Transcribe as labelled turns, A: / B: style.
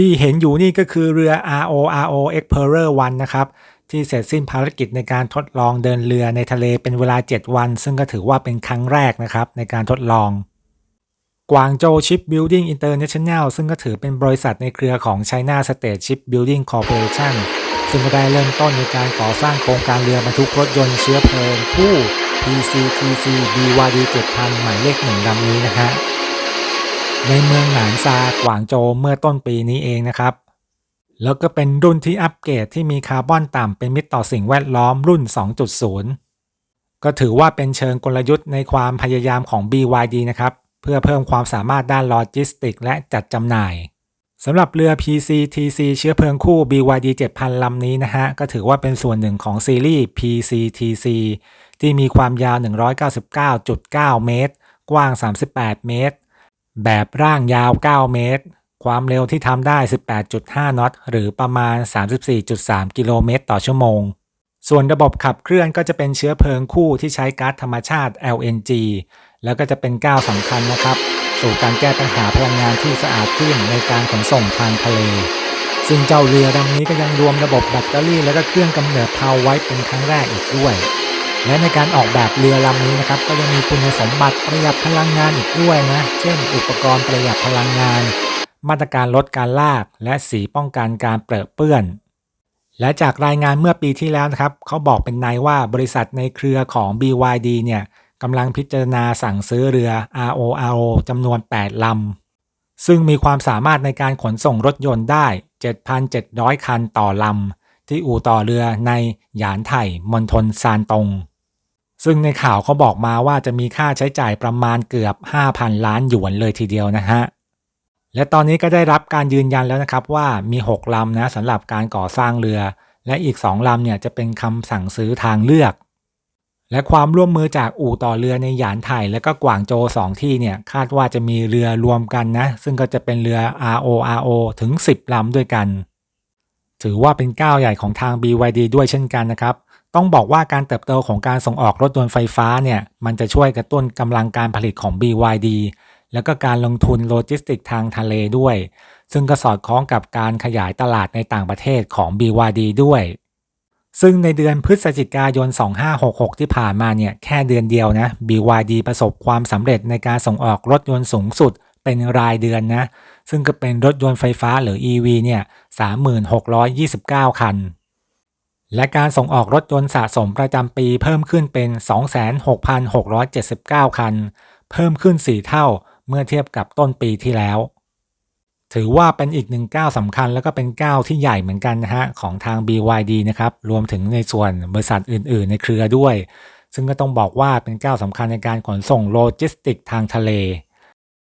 A: ที่เห็นอยู่นี่ก็คือเรือ RORO Explorer 1 นะครับ ที่เสร็จสิ้นภารกิจในการทดลองเดินเรือในทะเลเป็นเวลา 7 วัน ซึ่งก็ถือว่าเป็นครั้งแรกนะครับในการทดลองกวางโจชิปบิลดิ้งอินเตอร์เนชั่นแนลซึ่งก็ถือเป็นบริษัทในเครือของ China State Shipbuilding Corporation ซึ่งก็ได้เริ่มต้นในการก่อสร้างโครงการเรือบรรทุกรถยนต์เชื้อเพลิงคู่ PCTC BYD 7000 หมายเลขหนึ่งลำนี้นะฮะ ในเมืองหนานซากวางโจวเมื่อต้นปีนี้เองนะครับ แล้วก็เป็นรุ่นที่อัปเกรดที่มีคาร์บอนต่ำเป็นมิตรต่อสิ่งแวดล้อมรุ่น 2.0 ก็ถือว่าเป็นเชิงกลยุทธ์ในความพยายามของ BYD นะครับ เพื่อเพิ่มความสามารถด้านโลจิสติก และจัดจำหน่ายสำหรับเรือ PCTC เชื้อเพลิงคู่ BYD 7000 ลำนี้นะฮะ ก็ถือว่าเป็นส่วนหนึ่งของซีรีส์ PCTC ที่มีความยาว 199.9 เมตร กว้าง 38 เมตร แบบร่างยาว 9 เมตร ความเร็วที่ทำได้ 18.5 น็อต หรือประมาณ 34.3 กิโลเมตรต่อชั่วโมง ส่วนระบบขับเคลื่อนก็จะเป็นเชื้อเพลิงคู่ที่ใช้ก๊าซธรรมชาติ LNG แล้วก็จะเป็นก้าวสำคัญนะครับ สู่การแก้ปัญหาพลังงานที่สะอาดขึ้นในการขนส่งทางทะเล ซึ่งเจ้าเรือลำนี้ก็ยังรวมระบบแบตเตอรี่ และก็เครื่องกำเนิดพาไว้เป็นครั้งแรกอีกด้วย และในการออกแบบเรือลำนี้นะครับก็ยังมีคุณสมบัติประหยัดพลังงานอีกด้วยนะ เช่น อุปกรณ์ประหยัดพลังงาน มาตรการลดการลาก และสีป้องกันการเปรอะเปื้อน และจากรายงานเมื่อปีที่แล้วนะครับเขาบอกเป็นนายว่าบริษัทในเครือของ BYD เนี่ยกำลังพิจารณาสั่งซื้อเรือ RORO จำนวน 8 ลำ ซึ่งมีความสามารถในการขนส่งรถยนต์ได้ 7,700 คันต่อลำ ที่อู่ต่อเรือในหยานไถ่มณฑลซานตง ซึ่งในข่าวเขาบอกมาว่าจะมีค่าใช้จ่ายประมาณเกือบ 5,000 ล้านหยวนเลยทีเดียวนะฮะ และตอนนี้ก็ได้รับการยืนยันแล้วนะครับว่ามี 6 ลำนะสำหรับการก่อสร้างเรือ และอีก 2 ลำเนี่ยจะเป็นคำสั่งซื้อทางเลือก และความร่วมมือจากอู่ต่อเรือในหยานไถ่และก็กวางโจวสองที่เนี่ยคาดว่าจะมีเรือรวมกันนะ ซึ่งก็จะเป็นเรือ RORO ถึง 10 ลำด้วยกัน ถือว่าเป็นก้าวใหญ่ของทาง BYD ด้วยเช่นกันนะครับ ต้องบอกว่าการเติบโตของการส่งออกรถยนต์ไฟฟ้าเนี่ยมันจะช่วยกระตุ้นกำลังการผลิตของ BYD แล้วก็การลงทุนโลจิสติกทางทะเลด้วย ซึ่งก็สอดคล้องกับการขยายตลาดในต่างประเทศของ BYD ด้วย ซึ่งในเดือนพฤศจิกายน 2566 ที่ผ่านมาเนี่ยแค่เดือนเดียวนะ BYD ประสบความสำเร็จในการส่งออกรถยนต์สูงสุดเป็นรายเดือนนะ ซึ่งก็เป็นรถยนต์ไฟฟ้าหรือ EV เนี่ย 3629 คัน และการส่งออกรถยนต์สะสมประจำปีเพิ่มขึ้นเป็น 26,679 คัน เพิ่มขึ้น 4 เท่าเมื่อเทียบกับต้นปีที่แล้ว ถือว่าเป็นอีกหนึ่งก้าวสำคัญแล้วก็เป็นก้าวที่ใหญ่เหมือนกันนะฮะของทาง BYD นะครับ รวมถึงในส่วนบริษัทอื่น ๆ ในเครือด้วย ซึ่งก็ต้องบอกว่าเป็นก้าวสำคัญในการขนส่งโลจิสติกทางทะเล